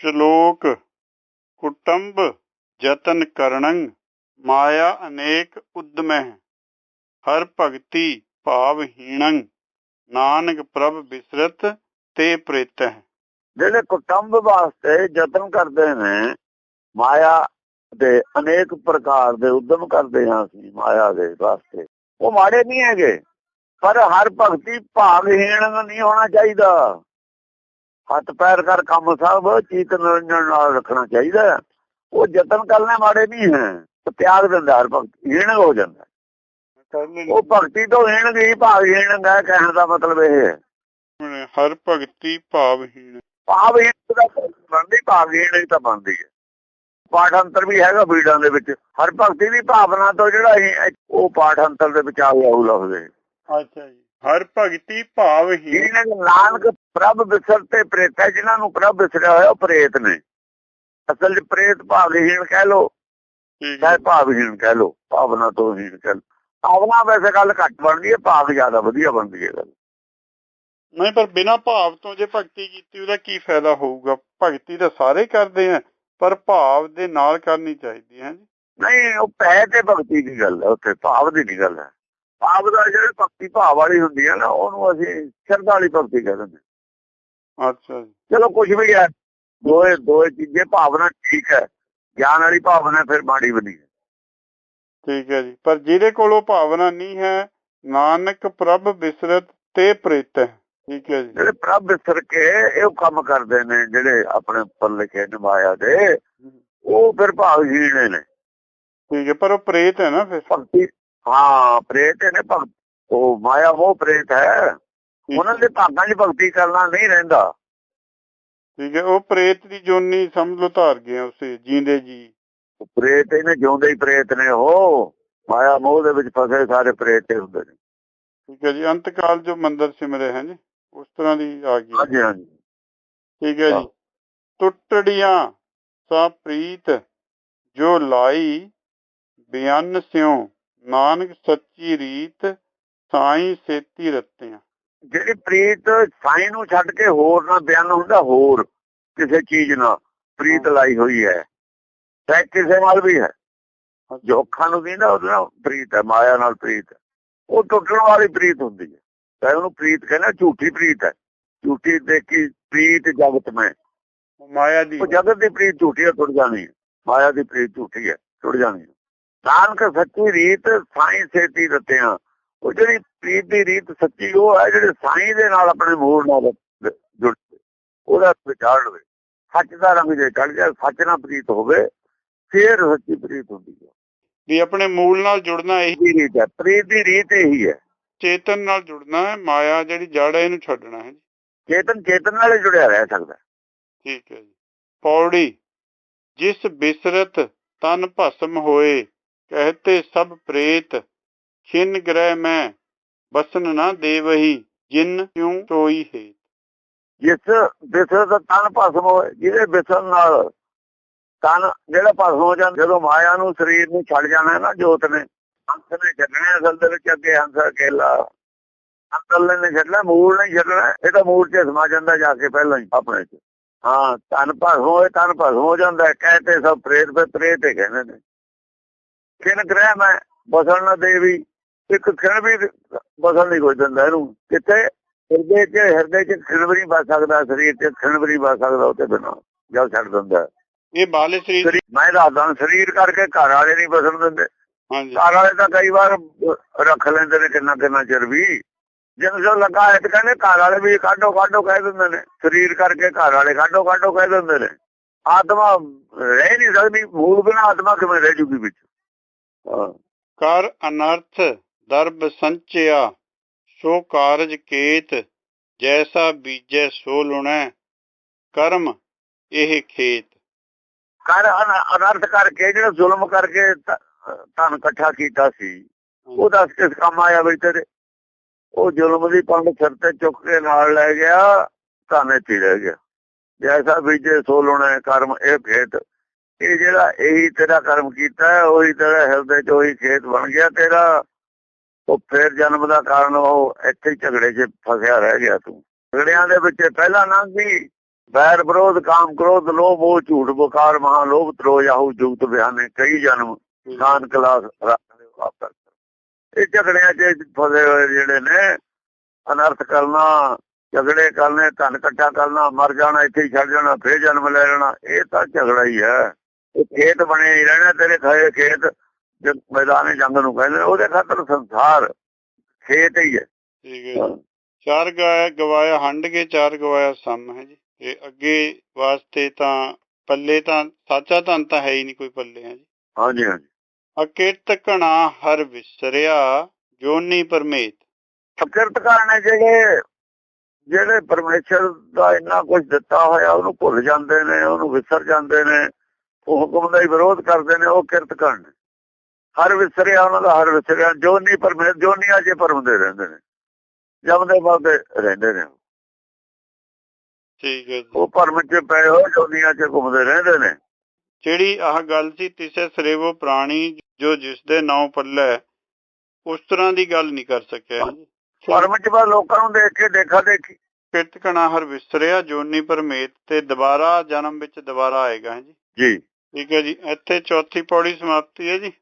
ਸ਼ਲੋਕ ਕੁਟੰਬ ਜਤਨ ਕਰਣੰ ਮਾਇਆ ਅਨੇਕ ਉਦਮਹਿ, ਹਰ ਭਗਤੀ ਭਾਵਹੀਣੰ ਨਾਨਕ ਪ੍ਰਭ ਬਿਸਰਤ ਤੇ ਪ੍ਰੇਤਹਿ। ਜਿਹੜੇ ਕੁਟੰਬ ਵਾਸਤੇ ਯਤਨ ਕਰਦੇ ਨੇ, ਮਾਇਆ ਦੇ ਅਨੇਕ ਪ੍ਰਕਾਰ ਦੇ ਉਦਮ ਕਰਦੇ ਹਾਂ ਅਸੀਂ, ਮਾਇਆ ਦੇ ਵਾਸਤੇ। ਉਹ ਮਾੜੇ ਨਹੀਂ ਹੈਗੇ, ਪਰ ਹਰ ਭਗਤੀ ਭਾਗਹੀਣ ਨਹੀਂ ਹੋਣਾ ਚਾਹੀਦਾ। ਹੱਥ ਪੈਰ ਕਰ ਕੰਮ ਸਭ ਚੀਤ ਨਿਰੰਜਨ ਨਾਲ ਰੱਖਣਾ ਚਾਹੀਦਾ। ਉਹ ਯਤਨ ਕਰਨੇ ਮਾੜੇ ਨਹੀਂ ਹੈ। ਤੇ ਤਿਆਗ ਦਿੰਦਾ ਹਰ ਭਗਤੀ ਹੀਣ ਹੋ ਜਾਂਦਾ। ਉਹ ਭਗਤੀ ਤੋਂ ਹੀਣ ਗਈ ਭਾਗਹੀਣ ਹੈ ਕਹਿਣ ਦਾ ਮਤਲਬ ਇਹ ਹੈ। ਹੁਣ ਹਰ ਭਗਤੀ ਭਾਵਹੀਣ ਭਾਵਹੀਣ ਦਾ ਬਣਦੀ ਭਾਵਹੀਣ ਹੀ ਤਾਂ ਬਣਦੀ ਹੈ। ਪਾਠ ਅੰਤਰ ਵੀ ਹੈਗਾ ਬੀੜਾਂ ਦੇ ਵਿੱਚ। ਹਰ ਭਗਤੀ ਦੀ ਭਾਵਨਾ ਤੋਂ ਜਿਹੜਾ ਉਹ ਪਾਠ ਅੰਤਰ ਦੇ ਵਿੱਚ ਆ ਗਿਆ ਉਹ ਲਫ਼ਜ਼ ਅੱਛਾ ਜੀ। ਹਰ ਭਗਤੀ ਭਾਵਹੀਣ ਜਿਹਨਾਂ ਨੂੰ ਨਾਨਕ ਪ੍ਰਭ ਵਿਸਰ ਤੇ ਪ੍ਰੇਤ ਹੈ ਜਿਨ੍ਹਾਂ ਨੂੰ ਪ੍ਰਭ ਵਿਸਰਿਆ ਹੋਇਆ ਉਹ ਪ੍ਰੇਤ ਨੇ। ਅਸਲ 'ਚ ਪ੍ਰੇਤ ਭਾਵਹੀਣ ਕਹਿ ਲੋ ਹੈ। ਚਾਹੇ ਭਾਵਹੀਣ ਕਹਿ ਲੋ ਭਾਵਨਾ ਤੋਂ ਹੀਣ ਕਹਿ ਲੋ ਭਾਵਨਾ ਵੈਸੇ ਗੱਲ ਘੱਟ ਬਣਦੀ ਹੈ ਭਾਵ ਜ਼ਿਆਦਾ ਵਧੀਆ ਬਣਦੀ ਹੈ ਗੱਲ। ਨਹੀਂ ਪਰ ਬਿਨਾ ਭਾਵ ਤੋਂ ਜੇ ਭਗਤੀ ਕੀਤੀ ਉਹਦਾ ਕੀ ਫਾਇਦਾ ਹੋਊਗਾ? ਭਗਤੀ ਤਾਂ ਸਾਰੇ ਕਰਦੇ ਆ ਪਰ ਭਾਵ ਦੇ ਨਾਲ ਕਰਨੀ ਚਾਹੀਦੀ ਹੈ ਜੀ। ਨਹੀਂ ਉਹ ਪੈ ਤੇ ਭਗਤੀ ਦੀ ਗੱਲ ਹੈ ਉੱਥੇ ਭਾਵ ਦੀ ਨਹੀਂ ਗੱਲ ਹੈ? ਭਾਵ ਦਾ ਜਿਹੜੀ ਭਗਤੀ ਭਾਵ ਵਾਲੀ ਹੁੰਦੀ ਹੈ ਨਾ ਉਹਨੂੰ ਅਸੀਂ ਸ਼ਰਧਾ ਵਾਲੀ ਭਗਤੀ ਕਹਿੰਦੇ ਨੇ ਅੱਛਾ ਚਲੋ ਕੁਝ ਵੀ ਹੈ ਦੋਏ ਦੋਏ ਚੀਜ਼ੇ ਭਾਵਨਾ ਠੀਕ ਹੈ ਗਿਆਨ ਵਾਲੀ ਭਾਵਨਾ ਫਿਰ ਮਾੜੀ ਬਣੀ ਹੈ। ਠੀਕ ਹੈ ਜੀ। ਪਰ ਜਿਹਦੇ ਕੋਲੋਂ ਭਾਵਨਾ ਨਹੀਂ ਹੈ ਨਾਨਕ ਪ੍ਰਭ ਬਿਸਰਤ ਤੇ ਪ੍ਰੇਤ ਹੈ। ਠੀਕ ਹੈ ਜੀ। ਜਿਹੜੇ ਪ੍ਰਭ ਵਿਸਰ ਕੇ ਇਹ ਕੰਮ ਕਰਦੇ ਨੇ ਜਿਹੜੇ ਆਪਣੇ ਉੱਪਰ ਲਿਖੇ ਨਿਭਾਇਆ ਦੇ ਉਹ ਫਿਰ ਭਾਵਹੀਣ ਨੇ। ਠੀਕ ਹੈ ਪਰ ਉਹ ਪ੍ਰੇਤ ਹੈ ਨਾ ਫਿਰ। ਭਗਤੀ ਹਾਂ ਪ੍ਰੇਤ ਨੇ ਭਗਤ ਉਹ ਮਾਇਆ ਉਹ ਪ੍ਰੇਤ ਹੈ। ਉਹਨਾਂ ਦੇ ਭਾਗਾਂ 'ਚ ਭਗਤੀ ਕਰਨਾ ਨਹੀਂ ਰਹਿੰਦਾ। ਠੀਕ ਹੈ ਉਹ ਪ੍ਰੇਤ ਦੀ ਜੋਨੀ ਸਮਝ ਲਓ ਧਾਰ ਗਏ ਉਸੇ ਜੀਂਦੇ ਜੀ। ਪ੍ਰੇਤ ਇਹਨੇ ਜਿਉਂਦੇ ਹੀ ਪ੍ਰੇਤ ਨੇ ਉਹ। ਮਾਇਆ ਮੋਹ ਦੇ ਵਿੱਚ ਫਸੇ ਸਾਰੇ ਪ੍ਰੇਤ ਹੀ ਹੁੰਦੇ ਨੇ। ਠੀਕ ਹੈ ਜੀ ਅੰਤਕਾਲ ਜੋ ਮੰਦਰ ਸਿਮਰੇ ਹੈ ਜੀ ਉਸ ਤਰ੍ਹਾਂ ਦੀ ਆ ਗਈ। ਹਾਂਜੀ ਹਾਂਜੀ। ਠੀਕ ਹੈ ਹਾਂ। ਜੀ ਟੁੱਟੜੀਆਂ ਸਾ ਪ੍ਰੀਤ ਜੋ ਲਾਈ ਬਿਆਨ ਸਿਉ ਨਾਨਕ ਸੱਚੀ ਰੀਤ ਸਾਈ ਸੇਤੀ ਰਤਿਆਂ। ਜਿਹੜੀ ਪ੍ਰੀਤ ਸਾਈਂ ਨੂੰ ਛੱਡ ਕੇ ਹੋਰ ਨਾ ਬਿਆਨ ਹੁੰਦਾ ਹੋਰ ਕਿਸੇ ਚੀਜ਼ ਨਾਲ ਪ੍ਰੀਤ ਲਾਈ ਹੋਈ ਹੈ। ਚਾਹੇ ਕਿਸੇ ਨਾਲ ਵੀ ਹੈ। ਜੋ ਅੱਖਾਂ ਨੂੰ ਵੀ ਨਾ ਉਹਦੇ ਨਾਲ ਪ੍ਰੀਤ ਹੈ ਮਾਇਆ ਨਾਲ ਪ੍ਰੀਤ ਉਹ ਟੁੱਟਣ ਵਾਲੀ ਪ੍ਰੀਤ ਹੁੰਦੀ ਹੈ। ਚਾਹੇ ਉਹਨੂੰ ਪ੍ਰੀਤ ਕਹਿੰਦਾ ਝੂਠੀ ਪ੍ਰੀਤ ਹੈ। ਝੂਠੀ ਦੇਖੀ ਪ੍ਰੀਤ ਜਗਤ ਮੈਂ। ਮਾਇਆ ਦੀ ਉਹ ਜਗਤ ਦੀ ਪ੍ਰੀਤ ਝੂਠੀ ਹੈ ਟੁੱਟ ਜਾਣੀ ਹੈ। ਮਾਇਆ ਦੀ ਪ੍ਰੀਤ ਝੂਠੀ ਹੈ ਟੁੱਟ ਜਾਣੀ ਹੈ। ਨਾਨਕ ਸੱਚੀ ਰੀਤ ਸਾਈਂ ਸੇਤੀ ਰਤਿਆਂ ਉਹ ਜਿਹੜੀ ਪ੍ਰੀਤ ਦੀ ਰੀਤ ਸੱਚੀ ਉਹ ਹੈ ਜਿਹੜੇ ਸਾਈਂ ਦੇ ਨਾਲ ਆਪਣੇ ਮੂਲ ਨਾਲ ਜੁੜ ਉਹਦਾ ਵਿਚਾਰ ਲਵੇ ਸੱਚ ਦਾ ਰੰਗ ਜੇ ਚੜ ਜਾ ਸੱਚ ਨਾਲ ਪ੍ਰੀਤ ਹੋਵੇ ਫੇਰ ਸੱਚੀ ਪ੍ਰੀਤ ਹੁੰਦੀ ਹੈ। ਵੀ ਆਪਣੇ ਮੂਲ ਨਾਲ ਜੁੜਨਾ ਇਹ ਰੀਤ ਹੈ। ਪ੍ਰੀਤ ਦੀ ਰੀਤ ਇਹੀ ਹੈ। ਚੇਤਨ ਨਾਲ ਜੁੜਨਾ ਹੈ ਮਾਇਆ ਜਿਹੜੀ ਜੜ ਹੈ ਇਹਨੂੰ ਛੱਡਣਾ ਹੈ ਚੇਤਨ ਚੇਤਨ ਨਾਲ ਹੀ ਜੁੜਿਆ ਰਹਿ ਸਕਦਾ। ਠੀਕ ਹੈ ਜੀ। ਪੌੜੀ ਜਿਸ ਬਿਸਰਤ ਤਨ ਭਸਮ ਹੋਏ ਕਹਤੇ ਸਭ ਪ੍ਰੇਤ ਛਿਨ ਗ੍ਰਹਿ ਮੈਂ ਬਸਨ ਨਾ ਦੇਵਹੀ ਜਿਨ ਕਿਉ ਸੋਈ ਹੈ ਜਿਸ ਬਿਸਰ ਦਾ ਤਨ ਭਸਮ ਹੋਏ ਜਿਹਦੇ ਬਿਸਰ ਨਾਲ ਤਨ ਜਿਹੜਾ ਭਸਮ ਹੋ ਜਾਂਦਾ ਜਦੋਂ ਮਾਇਆ ਨੂੰ ਸਰੀਰ ਨੂੰ ਛੱਡ ਜਾਣਾ ਨਾ ਜੋਤ ਨੇ ਹੰਸ ਨੇ ਛੱਡਣਾ ਅਸਲ ਦੇ ਵਿੱਚ ਅੱਗੇ ਹੰਸ ਅਕੇਲਾ ਅੰਕਲ ਨੇ ਛੱਡਣਾ ਮੂਲ ਨਹੀਂ ਛੱਡਣਾ ਇਹ ਤਾਂ ਮੂਲ 'ਚ ਸਮਾ ਜਾਂਦਾ ਜਾ ਕੇ ਪਹਿਲਾਂ ਹੀ ਆਪਣੇ 'ਚ। ਹਾਂ ਤਨ ਭਸਮ ਹੋਏ ਤਨ ਭਸਮ ਹੋ ਜਾਂਦਾ ਹੈ, ਕਹਤੇ ਸਭ ਪ੍ਰੇਤ ਤੇ ਪ੍ਰੇਤ ਹੀ ਕਹਿੰਦੇ ਨੇ। ਕਿਨ ਗ੍ਰਹਿ ਮੈਂ ਬਸਣ ਨਾ ਦੇਵੀ ਇੱਕ ਖਣ ਵੀ ਬਸਣ ਨਹੀਂ ਕੋਈ ਦਿੰਦਾ ਇਹਨੂੰ। ਕਿੱਥੇ? ਹਿਰਦੇ 'ਚ ਹਿਰਦੇ 'ਚ ਖਣ ਵੀ ਨਹੀਂ ਬਸ ਸਕਦਾ ਸਰੀਰ 'ਚ ਖਣ ਵੀ ਨਹੀਂ ਬਸ ਸਕਦਾ ਉਹਤੇ ਬਿਨਾਂ ਜਦ ਛੱਡ ਦਿੰਦਾ। ਇਹ ਬਾਲੇ ਸਰੀਰ ਮੈਂ ਦੱਸਦਾ ਸਰੀਰ ਕਰਕੇ ਘਰ ਵਾਲੇ ਨਹੀਂ ਬਸਣ ਦਿੰਦੇ। ਹਾਂਜੀ। ਘਰ ਵਾਲੇ ਤਾਂ ਕਈ ਵਾਰ ਰੱਖ ਲੈਂਦੇ ਨੇ ਕਿੰਨਾ ਕਿੰਨਾ ਚਿਰ ਵੀ। ਜਦੋਂ ਜੋ ਲੱਗਾ ਹੈ ਤੇ ਕਹਿੰਦੇ ਘਰ ਵਾਲੇ ਵੀ ਕਾਢੋ ਕਾਢੋ ਕਹਿ ਦਿੰਦੇ ਨੇ। ਸਰੀਰ ਕਰਕੇ ਘਰ ਵਾਲੇ ਕਾਢੋ ਕਾਢੋ ਕਹਿ ਦਿੰਦੇ ਨੇ। ਆਤਮਾ ਰਹਿ ਨਹੀਂ ਸਕਦੀ ਮੂਲ ਬਿਨਾ ਆਤਮਾ ਕਿਵੇਂ ਰਹਿ ਜੂਗੀ ਵਿੱਚ? ਕਰ ਅਨਰਥ ਦਰਬ ਸੰਚਿਆ ਸੋ ਕਾਰਜ ਕੇਤ ਜੈਸਾ ਬੀਜੈ ਸੋ ਲੁਣੈ ਕਰਮ ਇਹ ਖੇਤ। ਕਰ ਅਨ- ਅਨਰਥ ਕਰਕੇ ਜਿਹੜਾ ਜ਼ੁਲਮ ਕਰਕੇ ਧਨ ਇਕੱਠਾ ਕੀਤਾ ਸੀ ਉਹ ਦੱਸ ਕਿਸ ਕੰਮ ਆਇਆ ਬਈ ਤੇਰੇ ਉਹ ਜ਼ੁਲਮ ਦੀ ਪੰਡ ਸਿਰ ਤੇ ਚੁੱਕ ਕੇ ਨਾਲ ਲੈ ਗਿਆ ਧਨ ਇੱਥੇ ਰਹਿ ਗਿਆ। ਜੈਸਾ ਬੀਜੇ ਸੋ ਲੋਣਾ ਕਰਮ ਇਹ ਖੇਤ। ਇਹ ਜਿਹੜਾ ਇਹੀ ਤੇਰਾ ਕਰਮ ਕੀਤਾ ਹੈ, ਉਹੀ ਤੇਰਾ ਹਿਰਦੇ ਚ ਉਹੀ ਖੇਤ ਬਣ ਗਿਆ ਤੇਰਾ। ਉਹ ਫੇਰ ਜਨਮ ਦਾ ਕਾਰਨ ਉਹ ਇੱਥੇ ਹੀ ਝਗੜੇ 'ਚ ਫਸਿਆ ਰਹਿ ਗਿਆ ਤੂੰ। ਝਗੜਿਆਂ ਦੇ ਵਿੱਚ ਪਹਿਲਾਂ ਲੰਘ ਗਈ ਵੈਰ ਵਿਰੋਧ ਕਾਮ ਕ੍ਰੋਧ ਲੋਭ ਉਹ ਝੂਠ ਬੁਖਾਰ ਮਹਾ ਲੋਭ ਤਰੋ ਯਾਹੂ ਜੁਗਤ ਬਿਆਨੇ ਕਈ ਜਨਮ ਖਾਨ ਕਲਾਸ ਰੱਖ ਲਿਓ ਇਹ ਝਗੜਿਆਂ 'ਚ ਫਸੇ ਹੋਏ ਜਿਹੜੇ ਨੇ ਅਨਰਥ ਕਰਨਾ ਝਗੜੇ ਕਰਨੇ ਧਨ ਇਕੱਠਾ ਕਰਨਾ ਮਰ ਜਾਣਾ ਇੱਥੇ ਹੀ ਛੱਡ ਜਾਣਾ ਫੇਰ ਜਨਮ ਲੈ ਲੈਣਾ ਇਹ ਤਾਂ ਝਗੜਾ ਹੀ ਹੈ। ਇਹ ਖੇਤ ਬਣੇ ਹੀ ਰਹਿਣਾ ਤੇਰੇ ਖਾਏ ਖੇਤ ਜੋ ਮੈਦਾਨੇ ਜੰਗ ਨੂੰ ਕਹਿੰਦੇ ਉਹਦੇ ਖਾਤਰ ਸੰਸਾਰ ਖੇਤ ਹੀ ਹੈ। ਠੀਕ ਹੈ ਜੀ। ਚਾਰ ਗਾਇਆ ਗਵਾਇਆ ਹੰਡ ਕੇ ਚਾਰ ਗਵਾਇਆ ਸਮ ਹੈ ਜੀ। ਤੇ ਅੱਗੇ ਵਾਸਤੇ ਤਾਂ ਪੱਲੇ ਤਾਂ ਸਾਚਾ ਧਨ ਤਾਂ ਹੈ ਹੀ ਨਹੀਂ ਕੋਈ ਪੱਲੇ ਹੈ ਜੀ। ਹਾਂਜੀ ਹਾਂਜੀ। ਅਕਿਰਤ ਘਣਾ ਹਰ ਵਿਸਰਿਆ ਜੋਨੀ ਪਰਮੇਤ। ਫਕਰਤਕਾਰ ਨੇ ਜਿਹੜੇ ਜਿਹੜੇ ਪਰਮੇਸ਼ਰ ਦਾ ਇੰਨਾ ਕੁਝ ਦਿੱਤਾ ਹੋਇਆ ਉਹਨੂੰ ਭੁੱਲ ਜਾਂਦੇ ਨੇ ਉਹਨੂੰ ਵਿਸਰ ਜਾਂਦੇ ਨੇ। ਉਹ ਹੁਕਮ ਦਾ ਹੀ ਵਿਰੋਧ ਕਰਦੇ ਨੇ ਉਹ ਕਿਰਤ ਕਰਨ। ਹਰ ਵਿਸਰਿਆ ਉਹਨਾਂ ਦਾ ਹਰ ਵਿਸਰਿਆ। ਜੋ ਨਹੀਂ ਪਰਮੇਸ਼ਰ ਜੋ ਪਰਮਦੇ ਰਹਿੰਦੇ ਨੇ। ਜਮਦੇ ਮਰਦੇ ਰਹਿੰਦੇ ਨੇ ਠੀਕ ਹੈ ਜੀ। ਉਹ ਭਰਮ ਚ ਪਏ ਹੋ ਜੋਨੀਆਂ ਚ ਘੁੰਮਦੇ ਰਹਿੰਦੇ ਨੇ। ਜਿਹੜੀ ਆਹ ਗੱਲ ਸੀ ਤਿਸੇ ਸਰੇਵੋ ਪ੍ਰਾਣੀ ਜੋ ਜਿਸ ਦੇ ਨਾਂ ਪੱਲੇ ਉਸ ਤਰ੍ਹਾਂ ਦੀ ਗੱਲ ਨਹੀਂ ਕਰ ਸਕਿਆ ਜੀ। ਭਰਮ ਚ ਬਸ ਲੋਕਾਂ ਨੂੰ ਦੇਖ ਕੇ ਦੇਖਾ ਦੇਖੀ। ਕਿਰਤ ਘਣਾ ਹਰ ਵਿਸਰਿਆ ਜੋਨੀ ਪਰਮੇਤ ਤੇ ਦੁਬਾਰਾ ਜਨਮ ਵਿੱਚ ਦੁਬਾਰਾ ਆਏਗਾ ਜੀ। ਜੀ। ਠੀਕ ਹੈ ਜੀ ਇੱਥੇ ਚੌਥੀ ਪੌੜੀ ਸਮਾਪਤੀ ਹੈ ਜੀ।